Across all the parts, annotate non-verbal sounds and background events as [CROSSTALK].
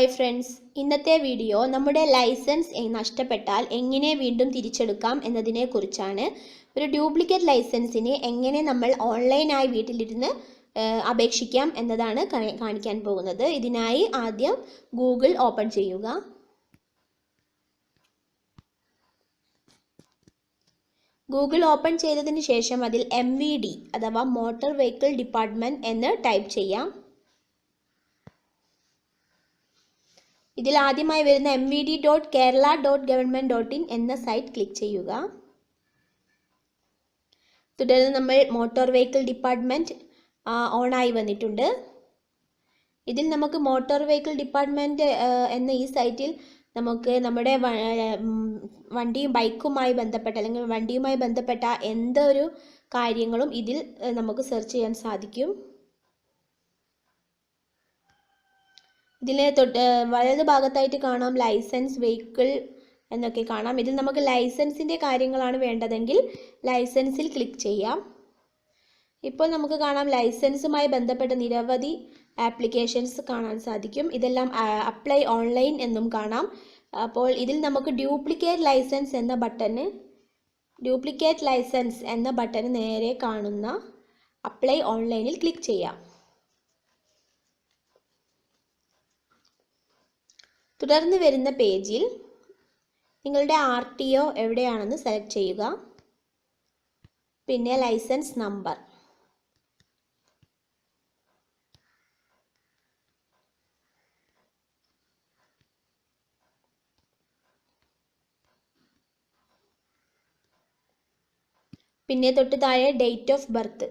Hi friends ഇന്നത്തെ video നമ്മുടെ licence നഷ്ടപ്പെട്ടാൽ എങ്ങനെ വീണ്ടും തിരിച്ചെടുക്കാം എന്നതിനെ കുറിച്ചാണ്. ഒരു ഡ്യൂപ്ലിക്കേറ്റ് ലൈസൻസിന് എങ്ങനെ നമ്മൾ ഓൺലൈനായി വീട്ടിലിരുന്ന് അപേക്ഷിക്കാം എന്നതാണ് കാണിക്കാൻ പോകുന്നത്. ഇതിനായി ആദ്യം ഗൂഗിൾ ഓപ്പൺ ചെയ്യുക. ഗൂഗിൾ ഓപ്പൺ ചെയ്തതിന് ശേഷം അതിൽ എം അഥവാ മോട്ടോർ വെഹിക്കിൾ ഡിപ്പാർട്ട്മെന്റ് എന്ന് ടൈപ്പ് ചെയ്യാം. ഇതിൽ ആദ്യമായി വരുന്ന M V D dot Kerala dot government dot in എന്ന സൈറ്റ് ക്ലിക്ക് ചെയ്യുക. തുടർന്ന് നമ്മൾ മോട്ടോർ വെഹിക്കിൾ ഡിപ്പാർട്ട്മെന്റ് ഓണായി വന്നിട്ടുണ്ട്. ഇതിൽ നമുക്ക് മോട്ടോർ വെഹിക്കിൾ ഡിപ്പാർട്ട്മെന്റ് എന്ന ഈ സൈറ്റിൽ നമുക്ക് നമ്മുടെ വണ്ടിയും ബൈക്കുമായി ബന്ധപ്പെട്ട അല്ലെങ്കിൽ വണ്ടിയുമായി ബന്ധപ്പെട്ട എന്തൊരു കാര്യങ്ങളും ഇതിൽ നമുക്ക് സെർച്ച് ചെയ്യാൻ സാധിക്കും. ഇതിൽ തൊട്ട് വലത് ഭാഗത്തായിട്ട് കാണാം ലൈസൻസ് വെഹിക്കിൾ എന്നൊക്കെ കാണാം. ഇതിൽ നമുക്ക് ലൈസൻസിന്റെ കാര്യങ്ങളാണ് വേണ്ടതെങ്കിൽ ലൈസൻസിൽ ക്ലിക്ക് ചെയ്യാം. ഇപ്പോൾ നമുക്ക് കാണാം ലൈസൻസുമായി ബന്ധപ്പെട്ട നിരവധി ആപ്ലിക്കേഷൻസ് കാണാൻ സാധിക്കും. ഇതെല്ലാം അപ്ലൈ ഓൺലൈൻ എന്നും കാണാം. അപ്പോൾ ഇതിൽ നമുക്ക് ഡ്യൂപ്ലിക്കേറ്റ് ലൈസൻസ് എന്ന ബട്ടന് ഡ്യൂപ്ലിക്കേറ്റ് ലൈസൻസ് എന്ന ബട്ടന് നേരെ കാണുന്ന അപ്ലൈ ഓൺലൈനിൽ ക്ലിക്ക് ചെയ്യാം. തുടർന്ന് വരുന്ന പേജിൽ നിങ്ങളുടെ ആർ ടി ഒ എവിടെയാണെന്ന് സെലക്ട് ചെയ്യുക. പിന്നെ ലൈസൻസ് നമ്പർ പിന്നെ തൊട്ട് താഴെ ഡേറ്റ് ഓഫ് ബർത്ത്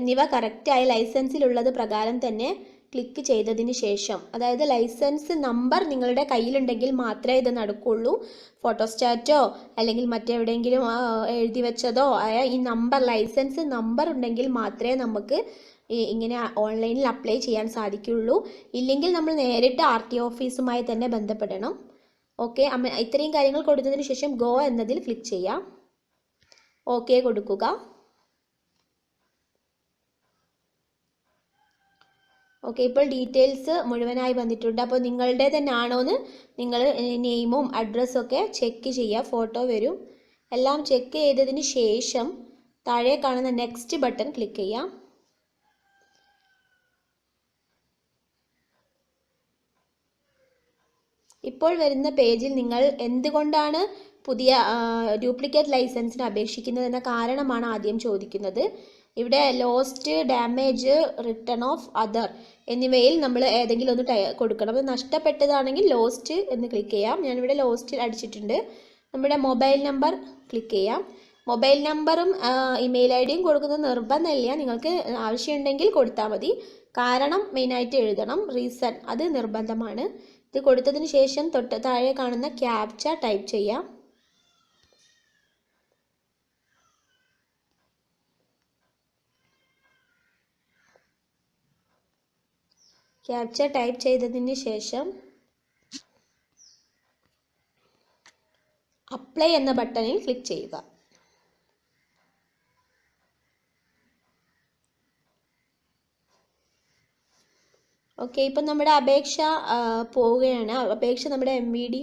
എന്നിവ കറക്റ്റായി ലൈസൻസിലുള്ളത് പ്രകാരം തന്നെ ക്ലിക്ക് ചെയ്തതിന് ശേഷം. അതായത് ലൈസൻസ് നമ്പർ നിങ്ങളുടെ കയ്യിലുണ്ടെങ്കിൽ മാത്രമേ ഇത് നടക്കുള്ളൂ. ഫോട്ടോസ്റ്റാറ്റോ അല്ലെങ്കിൽ മറ്റെവിടെയെങ്കിലും എഴുതി വെച്ചതോ ആയ ഈ നമ്പർ ലൈസൻസ് നമ്പർ ഉണ്ടെങ്കിൽ മാത്രമേ നമുക്ക് ഇങ്ങനെ ഓൺലൈനിൽ അപ്ലൈ ചെയ്യാൻ സാധിക്കുള്ളൂ. ഇല്ലെങ്കിൽ നമ്മൾ നേരിട്ട് ആർ ടി ഓഫീസുമായി തന്നെ ബന്ധപ്പെടണം. ഓക്കെ അമ്മ ഇത്രയും കാര്യങ്ങൾ കൊടുത്തതിന് ശേഷം ഗോ എന്നതിൽ ക്ലിക്ക് ചെയ്യാം. ഓക്കെ കൊടുക്കുക. ഓക്കെ ഇപ്പോൾ ഡീറ്റെയിൽസ് മുഴുവനായി വന്നിട്ടുണ്ട്. അപ്പോൾ നിങ്ങളുടെ തന്നെ ആണോ എന്ന് നിങ്ങൾ നെയിമും അഡ്രസ്സും ഒക്കെ ചെക്ക് ചെയ്യുക ഫോട്ടോ വരും. എല്ലാം ചെക്ക് ചെയ്തതിന് ശേഷം താഴെ കാണുന്ന നെക്സ്റ്റ് ബട്ടൺ ക്ലിക്ക് ചെയ്യാം. ഇപ്പോൾ വരുന്ന പേജിൽ നിങ്ങൾ എന്തുകൊണ്ടാണ് പുതിയ ഡ്യൂപ്ലിക്കേറ്റ് ലൈസൻസിന് അപേക്ഷിക്കുന്നത് എന്ന കാരണമാണ് ആദ്യം ചോദിക്കുന്നത്. ഇവിടെ lost damage return of other എന്നിവയിൽ നമ്മൾ ഏതെങ്കിലും ഒന്ന് കൊടുക്കണം. നഷ്ടപ്പെട്ടതാണെങ്കിൽ ലോസ്റ്റ് എന്ന് ക്ലിക്ക് ചെയ്യാം. ഞാനിവിടെ ലോസ്റ്റിൽ അടിച്ചിട്ടുണ്ട്. നമ്മുടെ മൊബൈൽ നമ്പർ ക്ലിക്ക് ചെയ്യാം. മൊബൈൽ നമ്പറും ഇമെയിൽ ഐ ഡിയും കൊടുക്കുന്നത് നിർബന്ധമില്ല. നിങ്ങൾക്ക് ആവശ്യമുണ്ടെങ്കിൽ കൊടുത്താൽ മതി. കാരണം മെയിനായിട്ട് എഴുതണം. റീസൺ അത് നിർബന്ധമാണ്. ഇത് കൊടുത്തതിന് ശേഷം തൊട്ട് താഴെ കാണുന്ന ക്യാപ്ച ടൈപ്പ് ചെയ്യാം. ക്യാപ്ച ടൈപ്പ് ചെയ്തതിന് ശേഷം അപ്ലൈ എന്ന ബട്ടണിൽ ക്ലിക്ക് ചെയ്യുക. ഓക്കെ ഇപ്പം നമ്മുടെ അപേക്ഷ പോവുകയാണ്. അപേക്ഷ നമ്മുടെ എം വി ഡി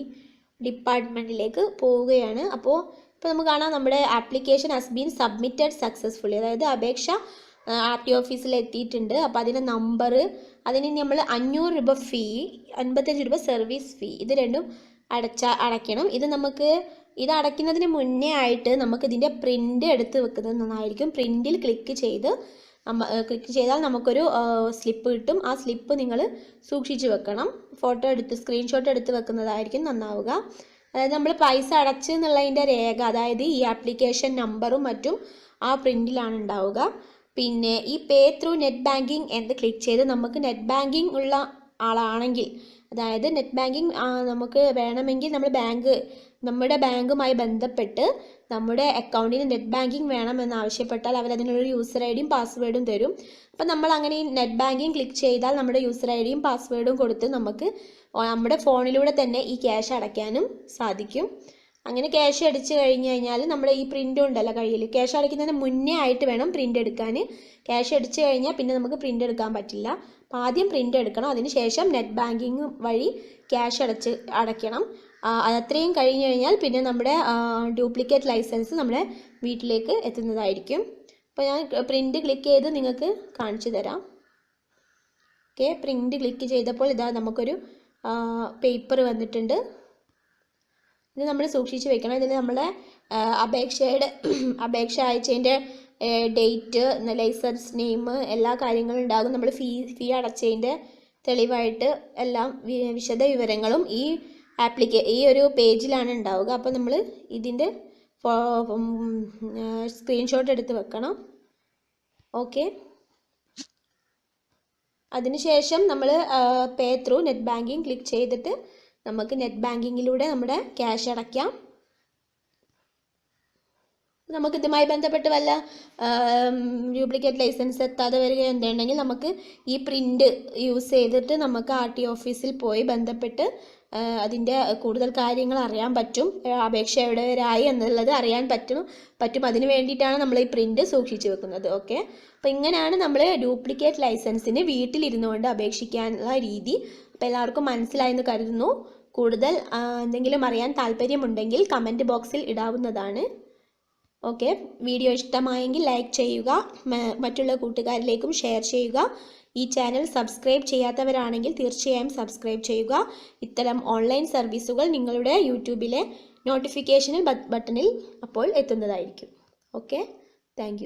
ഡിപ്പാർട്ട്മെന്റിലേക്ക് പോവുകയാണ്. അപ്പോൾ ഇപ്പോൾ നമുക്ക് കാണാം നമ്മുടെ application has been submitted successfully അതായത് അപേക്ഷ ആർ ടി ഓഫീസിൽ എത്തിയിട്ടുണ്ട്. അപ്പോൾ അതിന്റെ നമ്പർ അതിന് നമ്മൾ അഞ്ഞൂറ് രൂപ ഫീ അൻപത്തഞ്ച് രൂപ സർവീസ് ഫീ ഇത് രണ്ടും അടച്ച അടയ്ക്കണം. ഇത് നമുക്ക് ഇത് അടയ്ക്കുന്നതിന് മുന്നേ ആയിട്ട് നമുക്ക് ഇതിന്റെ പ്രിന്റ് എടുത്ത് വെക്കുന്നത് നന്നായിരിക്കും. പ്രിന്റിൽ ക്ലിക്ക് ചെയ്ത് ക്ലിക്ക് ചെയ്താൽ നമുക്കൊരു സ്ലിപ്പ് കിട്ടും. ആ സ്ലിപ്പ് നിങ്ങൾ സൂക്ഷിച്ച് വെക്കണം. ഫോട്ടോ എടുത്ത് സ്ക്രീൻഷോട്ട് എടുത്ത് വെക്കുന്നതായിരിക്കും നന്നാവുക. അതായത് നമ്മൾ പൈസ അടച്ച് എന്നുള്ളതിന്റെ രേഖ അതായത് ഈ ആപ്ലിക്കേഷൻ നമ്പറും മറ്റും ആ പ്രിന്റിലാണ് ഉണ്ടാവുക. പിന്നെ ഈ പേ ത്രൂ നെറ്റ് ബാങ്കിങ് എന്ന് ക്ലിക്ക് ചെയ്ത് നമുക്ക് നെറ്റ് ബാങ്കിങ് ഉള്ള ആളാണെങ്കിൽ അതായത് നെറ്റ് ബാങ്കിങ് നമുക്ക് വേണമെങ്കിൽ നമ്മൾ ബാങ്ക് നമ്മുടെ ബാങ്കുമായി ബന്ധപ്പെട്ട് നമ്മുടെ അക്കൗണ്ടിന് നെറ്റ് ബാങ്കിങ് വേണമെന്ന് ആവശ്യപ്പെട്ടാൽ അവർ അതിനൊരു യൂസർ ഐ ഡിയും പാസ്വേഡും തരും. അപ്പം നമ്മൾ അങ്ങനെ ഈ നെറ്റ് ബാങ്കിങ് ക്ലിക്ക് ചെയ്താൽ നമ്മുടെ യൂസർ ഐ ഡിയും പാസ്വേഡും കൊടുത്ത് നമുക്ക് നമ്മുടെ ഫോണിലൂടെ തന്നെ ഈ ക്യാഷ് അടയ്ക്കാനും സാധിക്കും. അങ്ങനെ ക്യാഷ് അടിച്ച് കഴിഞ്ഞ് കഴിഞ്ഞാൽ നമ്മുടെ ഈ പ്രിന്റ് ഉണ്ടല്ലോ കയ്യിൽ ക്യാഷ് അടയ്ക്കുന്നതിന് മുന്നേ ആയിട്ട് വേണം പ്രിന്റ് എടുക്കാൻ ക്യാഷ് അടിച്ച് കഴിഞ്ഞാൽ പിന്നെ നമുക്ക് പ്രിന്റ് എടുക്കാൻ പറ്റില്ല. അപ്പോൾ ആദ്യം പ്രിന്റ് എടുക്കണം. അതിന് ശേഷം നെറ്റ് ബാങ്കിങ് വഴി ക്യാഷ് അടച്ച് അടയ്ക്കണം. അതത്രയും കഴിഞ്ഞ് കഴിഞ്ഞാൽ പിന്നെ നമ്മുടെ ഡ്യൂപ്ലിക്കേറ്റ് ലൈസൻസ് നമ്മുടെ വീട്ടിലേക്ക് എത്തുന്നതായിരിക്കും. അപ്പോൾ ഞാൻ പ്രിന്റ് ക്ലിക്ക് ചെയ്ത് നിങ്ങൾക്ക് കാണിച്ചു തരാം. ഓക്കെ പ്രിന്റ് ക്ലിക്ക് ചെയ്തപ്പോൾ ഇതാ നമുക്കൊരു പേപ്പർ വന്നിട്ടുണ്ട്. ഇത് നമ്മൾ സൂക്ഷിച്ച് വെക്കണം. ഇതിൽ നമ്മളെ അപേക്ഷയുടെ [CLEARS THROAT] അപേക്ഷ അയച്ചതിന്റെ ഡേറ്റ് ലൈസൻസ് നെയിം എല്ലാ കാര്യങ്ങളും ഉണ്ടാകും. നമ്മൾ ഫീ ഫീ അടച്ചതിന്റെ തെളിവായിട്ട് എല്ലാം വിശദ വിവരങ്ങളും ഈ ആപ്ലിക്കേ ഈ ഒരു പേജിലാണ് ഉണ്ടാവുക. അപ്പോൾ നമ്മൾ ഇതിന്റെ സ്ക്രീൻഷോട്ട് എടുത്ത് വെക്കണം. ഓക്കെ. അതിനുശേഷം നമ്മൾ pay through net banking click ചെയ്തിട്ട് നമുക്ക് നെറ്റ് ബാങ്കിങ്ങിലൂടെ നമ്മുടെ ക്യാഷ് അടയ്ക്കാം. നമുക്ക് ഇതുമായി ബന്ധപ്പെട്ട് വല്ല ഡ്യൂപ്ലിക്കേറ്റ് ലൈസൻസ് എത്താതെ വരിക എന്തുണ്ടെങ്കിൽ നമുക്ക് ഈ പ്രിന്റ് യൂസ് ചെയ്തിട്ട് നമുക്ക് ആർ ടി ഓഫീസിൽ പോയി ബന്ധപ്പെട്ട് അതിന്റെ കൂടുതൽ കാര്യങ്ങൾ അറിയാൻ പറ്റും. അപേക്ഷ എവിടെ വരെ എന്നുള്ളത് അറിയാൻ പറ്റും. പറ്റും. അതിന് വേണ്ടിയിട്ടാണ് നമ്മൾ ഈ പ്രിന്റ് സൂക്ഷിച്ച് വെക്കുന്നത്. ഓക്കെ അപ്പോൾ ഇങ്ങനെയാണ് നമ്മൾ ഡ്യൂപ്ലിക്കേറ്റ് ലൈസൻസിന് വീട്ടിലിരുന്നു കൊണ്ട് അപേക്ഷിക്കാനുള്ള രീതി. അപ്പോൾ എല്ലാവർക്കും മനസ്സിലായെന്ന് കരുതുന്നു. കൂടുതൽ എന്തെങ്കിലും അറിയാൻ താല്പര്യമുണ്ടെങ്കിൽ കമന്റ് ബോക്സിൽ ഇടാവുന്നതാണ്. ഓക്കെ വീഡിയോ ഇഷ്ടമായെങ്കിൽ ലൈക്ക് ചെയ്യുക. മറ്റുള്ള കൂട്ടുകാരിലേക്കും ഷെയർ ചെയ്യുക. ഈ ചാനൽ സബ്സ്ക്രൈബ് ചെയ്യാത്തവരാണെങ്കിൽ തീർച്ചയായും സബ്സ്ക്രൈബ് ചെയ്യുക. ഇത്തരം ഓൺലൈൻ സർവീസുകൾ നിങ്ങളുടെ യൂട്യൂബിലെ നോട്ടിഫിക്കേഷനിൽ ബട്ടണിൽ അപ്പോൾ എത്തുന്നതായിരിക്കും. Okay thank